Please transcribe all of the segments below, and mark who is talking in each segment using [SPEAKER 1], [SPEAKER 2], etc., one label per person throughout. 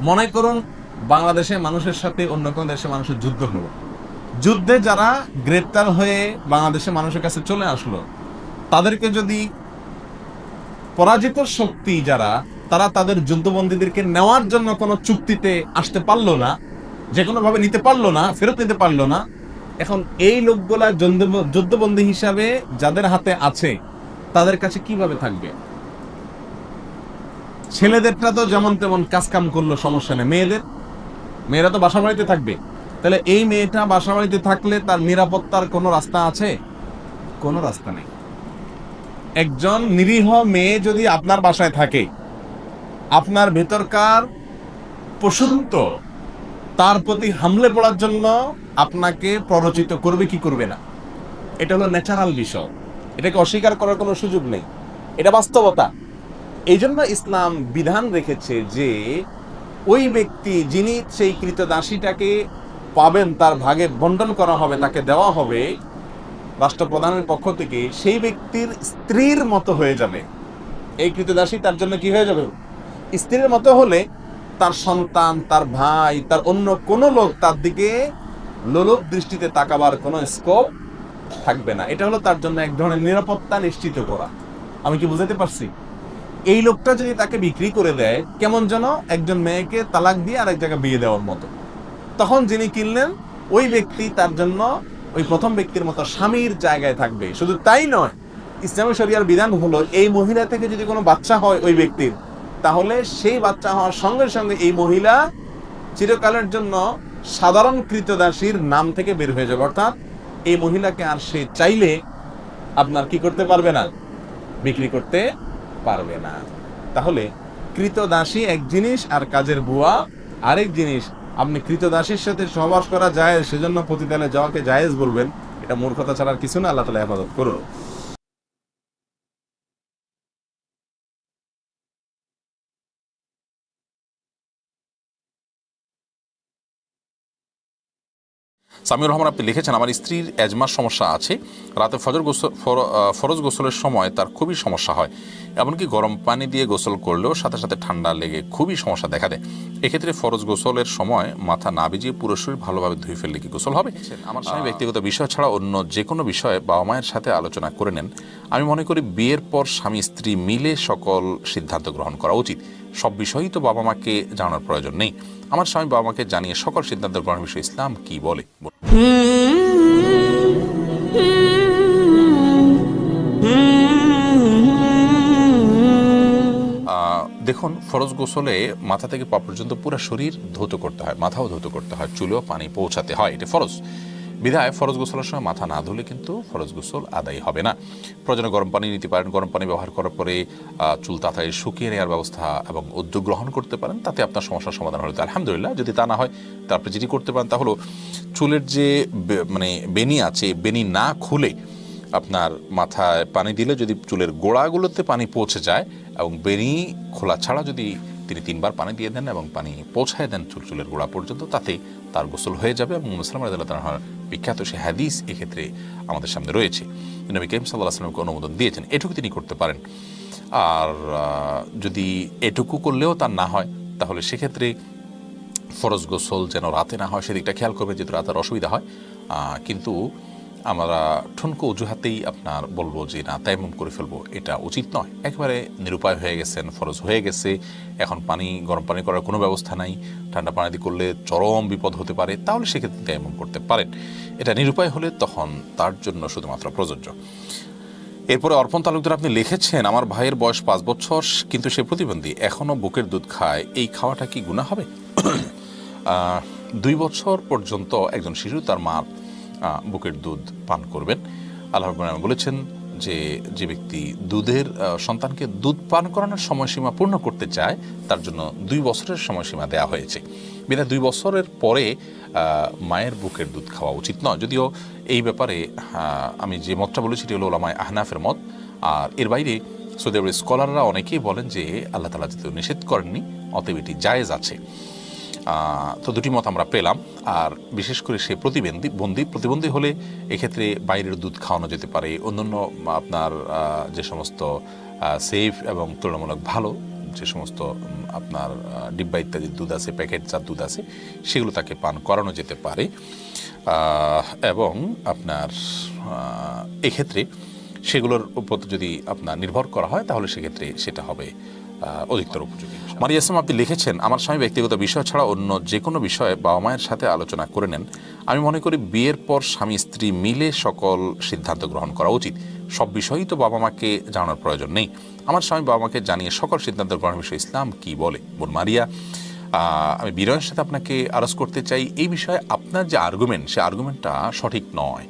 [SPEAKER 1] মনে করুন, বাংলাদেশে মানুষের সাথে অন্য কোনো দেশে মানুষের যুদ্ধ হলো। যুদ্ধে যারা গ্রেপ্তার হয়ে বাংলাদেশে মানুষের কাছে চলে আসলো, তাদেরকে যদি পরাজিত শক্তি যারা, তারা তাদের যুদ্ধবন্দীদেরকে নেওয়ার জন্য কোনো চুক্তিতে আসতে পারল না, যে কোনোভাবে নিতে পারল না, ফেরত নিতে পারল না, এখন এই লোকগুলা যুদ্ধ- যুদ্ধবন্দী হিসাবে যাদের হাতে আছে, তাদের কাছে কীভাবে থাকবে? ছেলেদেরটা তো যেমন তেমন কাজ কাম করল, সমস্যা নেই। মেয়েদের? মেয়েরা তো বাসা বাড়িতে থাকবে। তাহলে এই মেয়েটা বাসা বাড়িতে থাকলে তার নিরাপত্তার কোনো রাস্তা আছে? কোনো রাস্তা নেই। একজন নিরীহ মেয়ে যদি আপনার বাসায় থাকে, আপনার ভেতরকার পশুত্ব তার প্রতি হামলে পড়ার জন্য আপনাকে প্ররোচিত করবে কি করবে না? এটা হলো ন্যাচারাল বিষয়। এটাকে অস্বীকার করার কোনো সুযোগ নেই। এটা বাস্তবতা। এই জন্য ইসলাম বিধান রেখেছে যে, ওই ব্যক্তি যিনি সেই কৃতদাসীটাকে পাবেন, তার ভাগে বন্টন করা হবে, তাকে দেওয়া হবে, রাষ্ট্রপ্রধানের পক্ষ থেকে, সেই ব্যক্তির স্ত্রীর মতো হয়ে যাবে। এই কৃতদাসী তার জন্য কি হয়ে যাবে? স্ত্রীর মতো হলে তার সন্তান, তার ভাই, তার অন্য কোনো লোক তার দিকে লোলক দৃষ্টিতে তাকাবার কোনো স্কোপ থাকবে না। এটা হলো তার জন্য এক ধরনের নিরাপত্তা নিশ্চিত করা। আমি কি বুঝাতে পারছি? এই লোকটা যদি তাকে বিক্রি করে দেয়, কেমন যেন একজন মেয়েকে তালাক দিয়ে আরেক জায়গায় বিয়ে দেওয়ার মতো। তখন যিনি কিনলেন, ওই ব্যক্তি তার জন্য ওই প্রথম ব্যক্তির মতো স্বামীর জায়গায় থাকবে। শুধু তাই নয়, ইসলামী শরিয়ার বিধান হলো, এই মহিলা থেকে যদি কোনো বাচ্চা হয় ওই ব্যক্তির, তাহলে সেই বাচ্চা হওয়ার সঙ্গে সঙ্গে এই মহিলা চিরকালের জন্য সাধারণ কৃতদাসীর নাম থেকে বের হয়ে যাবে। অর্থাৎ এই মহিলাকে আর সে চাইলে আপনার কি করতে পারবে না? বিক্রি করতে পারবে না। তাহলে কৃতদাসী এক জিনিস আর কাজের বুয়া আরেক জিনিস। আপনি কৃতদাসীর সাথে সহবাস করা যায় সেজন্য প্রতিদানে যাওয়াকে জায়েজ বলবেন। এটা মূর্খতা ছাড়ার কিছু না, আল্লাহ তালা হেফাজত করুন।
[SPEAKER 2] সামিউর রহমান আপনি লিখেছেন আমার স্ত্রীর এজমার সমস্যা আছে। রাতে ফজর গোসল ফর- ফরজ গোসলের সময় তার খুবই সমস্যা হয়। এমনকি গরম পানি দিয়ে গোসল করলেও সাথে সাথে ঠান্ডা লেগে খুবই সমস্যা দেখা দেয়। এক্ষেত্রে ফরজ গোসলের সময় মাথা না ভিজিয়ে পুরো শরীর ভালোভাবে ধুয়ে ফেললে কি গোসল হবে? আমার স্বামী ব্যক্তিগত বিষয় ছাড়া অন্য যে কোনো বিষয়ে বাবা মায়ের সাথে আলোচনা করে নেন। আমি মনে করি বিয়ের পর স্বামী স্ত্রী মিলে সকল সিদ্ধান্ত গ্রহণ করা উচিত। সব বিষয়ই তো বাবা মাকে জানার প্রয়োজন নেই। আমার স্বামী বাবা মাকে জানিয়ে সকল সিদ্ধান্ত গ্রহণের বিষয়ে ইসলাম কি বলে? দেখুন, ফরজ গোসলে মাথা থেকে পা পর্যন্ত পুরো শরীর ধৌত করতে হয়, মাথাও ধৌত করতে হয়, চুলেও পানি পৌঁছাতে হয়, এটা ফরজ। বিধায় ফরজ গোসলের সময় মাথা না ধুলে কিন্তু ফরজ গোসল আদায় হবে না। প্রয়োজনে গরম পানি, নিতে পারেন। গরম পানি ব্যবহার করার পরে চুল তাড়াতাড়ি শুকিয়ে নেওয়ার ব্যবস্থা এবং উদ্যোগ গ্রহণ করতে পারেন, তাতে আপনার সমস্যার সমাধান হলে আলহামদুলিল্লাহ, যদি তা না হয় তারপরে যেটি করতে পারেন তা হলো, চুলের যে মানে বেনি আছে বেনি না খুলে আপনার মাথায় পানি দিলে যদি চুলের গোড়াগুলোতে পানি পৌঁছে যায় এবং বেনি খোলা ছাড়া যদি তিনি তিনবার পানি দিয়ে দেন এবং পানি পৌঁছায় দেন চুল চুলের গোড়া পর্যন্ত, তাতে তার গোসল হয়ে যাবে এবং মুসলাম রাদিল্লাহ তাআলার বিখ্যাত সে হাদিস এক্ষেত্রে আমাদের সামনে রয়েছে। নবী করিম সাল্লাহ আসলামকে অনুমোদন দিয়েছেন, এটুকু তিনি করতে পারেন। আর যদি এটুকু করলেও তার না হয়, তাহলে সেক্ষেত্রে ফরজ গোসল যেন রাতে না হয়, সেদিকটা খেয়াল করবে যেহেতু রাতের অসুবিধা হয়। কিন্তু আমরা ঠুনকো অজুহাতেই আপনার বলব যে না, তাইমুম করে ফেলব, এটা উচিত নয়। একেবারে নিরুপায় হয়ে গেছেন, ফরজ হয়ে গেছে। এখন পানি, গরম পানি করার কোনো ব্যবস্থা নাই। ঠান্ডা পানি দিয়ে করলে চরম বিপদ হতে পারে, তাহলে সেক্ষেত্রে তাইমুম করতে পারেন। এটা নিরুপায় হলে তখন তার জন্য শুধুমাত্র প্রযোজ্য। এরপরে অর্পণ তালুকদার আপনি লিখেছেন, আমার ভাইয়ের বয়স পাঁচ বছর, কিন্তু সে প্রতিবন্ধী। এখনও বুকের দুধ খায়। এই খাওয়াটা কি গুণা হবে? দুই বছর পর্যন্ত একজন শিশু, তার মার বুকের দুধ পান করবেন। আল্লাহ বলেছেন যে যে ব্যক্তি দুধের সন্তানকে দুধ পান করানোর সময়সীমা পূর্ণ করতে চায়, তার জন্য দুই বছরের সময়সীমা দেওয়া হয়েছে। বিনা দুই বছরের পরে মায়ের বুকের দুধ খাওয়া উচিত নয়। যদিও এই ব্যাপারে আমি যে মতটা বলেছি এটি হলো ওলামায় আহনাফের মত। আর এর বাইরে সৌদি আরবের স্কলাররা অনেকেই বলেন যে, আল্লাহ তালা যেহেতু নিষেধ করেননি, অতএব এটি জায়েজ আছে। তো দুটি মত আমরা পেলাম। আর বিশেষ করে সে প্রতিবন্ধী, বন্দি, প্রতিবন্ধী হলে এক্ষেত্রে বাইরের দুধ খাওয়ানো যেতে পারে। অন্যান্য আপনার যে সমস্ত সেফ এবং তুলনামূলক ভালো যে সমস্ত আপনার ডিব্বা ইত্যাদি দুধ আছে প্যাকেটজাত দুধ আছে, সেগুলো তাকে পান করানো যেতে পারে। এবং আপনার এক্ষেত্রে সেগুলোর উপর যদি আপনার নির্ভর করা হয়, তাহলে সেক্ষেত্রে সেটা হবে। অধিকতর উপযোগী। মারিয়া ইসলাম, আপনি লিখেছেন, আমার স্বামী ব্যক্তিগত বিষয় ছাড়া অন্য যে কোনো বিষয়ে বাবা মায়ের সাথে আলোচনা করে নেন। আমি মনে করি বিয়ের পর স্বামী স্ত্রী মিলে সকল সিদ্ধান্ত গ্রহণ করা উচিত। সব বিষয়ই তো বাবা মাকে জানানোর প্রয়োজন নেই। আমার স্বামী বাবা মাকে জানিয়ে সকল সিদ্ধান্ত গ্রহণের বিষয়ে ইসলাম কি বলে? বোন মারিয়া আমি বিনয়ের সাথে আপনাকে আরজ করতে চাই। এই বিষয়ে আপনার যে আর্গুমেন্ট সে আর্গুমেন্টটা সঠিক নয়।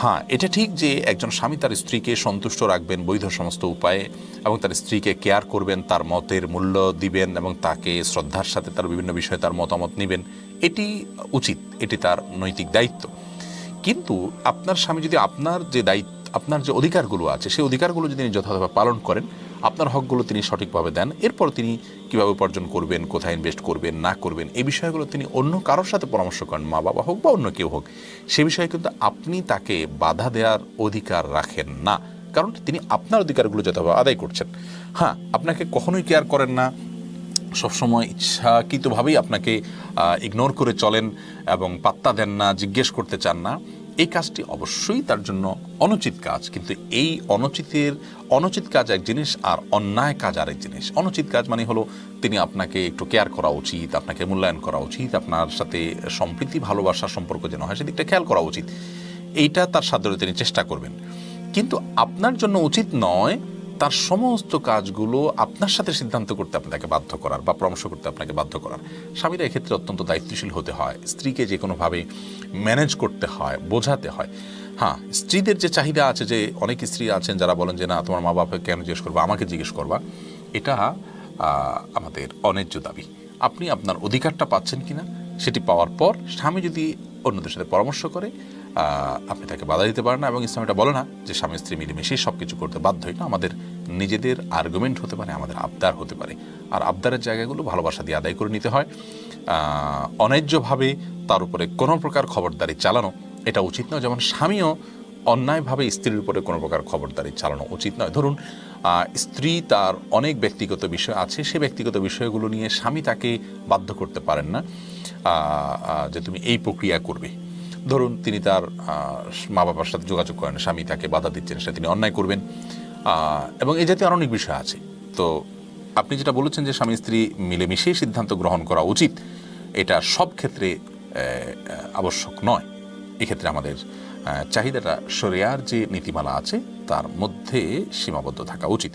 [SPEAKER 2] হ্যাঁ এটা ঠিক যে একজন স্বামী তার স্ত্রীকে সন্তুষ্ট রাখবেন বৈধ সমস্ত উপায়ে এবং তার স্ত্রীকে কেয়ার করবেন, তার মতের মূল্য দিবেন এবং তাকে শ্রদ্ধার সাথে তার বিভিন্ন বিষয়ে তার মতামত নেবেন। এটি উচিত, এটি তার নৈতিক দায়িত্ব। কিন্তু আপনার স্বামী যদি আপনার যে দায়িত্ব, আপনার যে অধিকারগুলো আছে, সেই অধিকারগুলো যদি তিনি যথাযথভাবে পালন করেন আপনার হকগুলো তিনি সঠিকভাবে দেন। এরপর তিনি কীভাবে উপার্জন করবেন, কোথায় ইনভেস্ট করবেন, না করবেন এই বিষয়গুলো তিনি অন্য কারোর সাথে পরামর্শ করেন, মা বাবা হোক বা অন্য কেউ হোক, সে বিষয়ে কিন্তু আপনি তাকে বাধা দেওয়ার অধিকার রাখেন না। কারণ তিনি আপনার অধিকারগুলো যথাযথভাবে আদায় করছেন। হ্যাঁ আপনাকে কখনোই কেয়ার করেন না। সবসময় ইচ্ছাকৃতভাবেই আপনাকে ইগনোর করে চলেন এবং পাত্তা দেন না, জিজ্ঞেস করতে চান না। এই কাজটি অবশ্যই তার জন্য অনুচিত কাজ, কিন্তু এই অনুচিতের, অনুচিত কাজ এক জিনিস আর অন্যায় কাজ আরেক জিনিস। অনুচিত কাজ মানে হলো তিনি আপনাকে একটু কেয়ার করা উচিত, আপনাকে মূল্যায়ন করা উচিত, আপনার সাথে সম্প্রীতি, ভালোবাসার সম্পর্ক যেন হয় সেদিকটা খেয়াল করা উচিত। এইটা তার সাধ্য তিনি চেষ্টা করবেন। কিন্তু আপনার জন্য উচিত নয় তার সমস্ত কাজগুলো আপনার সাথে সিদ্ধান্ত করতে আপনাকে বাধ্য করার বা পরামর্শ করতে আপনাকে বাধ্য করার। স্বামীরা এক্ষেত্রে অত্যন্ত দায়িত্বশীল হতে হয়। স্ত্রীকে যে কোনোভাবে ম্যানেজ করতে হয়, বোঝাতে হয়। হ্যাঁ স্ত্রীদের যে চাহিদা আছে যে অনেক স্ত্রী আছেন যারা বলেন যে, না, তোমার মা বাবাকে কেন জিজ্ঞেস করবা? আমাকে জিজ্ঞেস করবা। এটা আমাদের অন্যায্য দাবি। আপনি আপনার অধিকারটা পাচ্ছেন কিনা, সেটি পাওয়ার পর স্বামী যদি অন্যদের সাথে পরামর্শ করে আপনি তাকে বাধা দিতে পারেন না এবং ইসলাম এটা বলে না যে স্বামী, স্ত্রী মিলেমিশেই সব কিছু করতে বাধ্যই না। আমাদের নিজেদের আর্গুমেন্ট হতে পারে, আমাদের আবদার হতে পারে। আর আবদারের জায়গাগুলো ভালোবাসা দিয়ে আদায় করে নিতে হয়। অন্যায্যভাবে তার উপরে কোনো প্রকার খবরদারি চালানো এটা উচিত নয়। যেমন স্বামীও অন্যায়ভাবে স্ত্রীর উপরে কোনো প্রকার খবরদারি চালানো উচিত নয়। ধরুন স্ত্রী তার অনেক ব্যক্তিগত বিষয় আছে, সে ব্যক্তিগত বিষয়গুলো নিয়ে স্বামী তাকে বাধ্য করতে পারেন না যে তুমি এই প্রক্রিয়া করবে। ধরুন তিনি তার মা বাবার সাথে যোগাযোগ করেন, স্বামী তাকে বাধা দিচ্ছেন, সেটা তিনি অন্যায় করবেন। এবং এই জাতীয় অনেক বিষয় আছে। তো আপনি যেটা বলেছেন যে স্বামী স্ত্রী মিলেমিশেই সিদ্ধান্ত গ্রহণ করা উচিত, এটা সব ক্ষেত্রে আবশ্যক নয়। এক্ষেত্রে আমাদের চাহিদাটা শরিয়ার যে নীতিমালা আছে, তার মধ্যে সীমাবদ্ধ থাকা উচিত।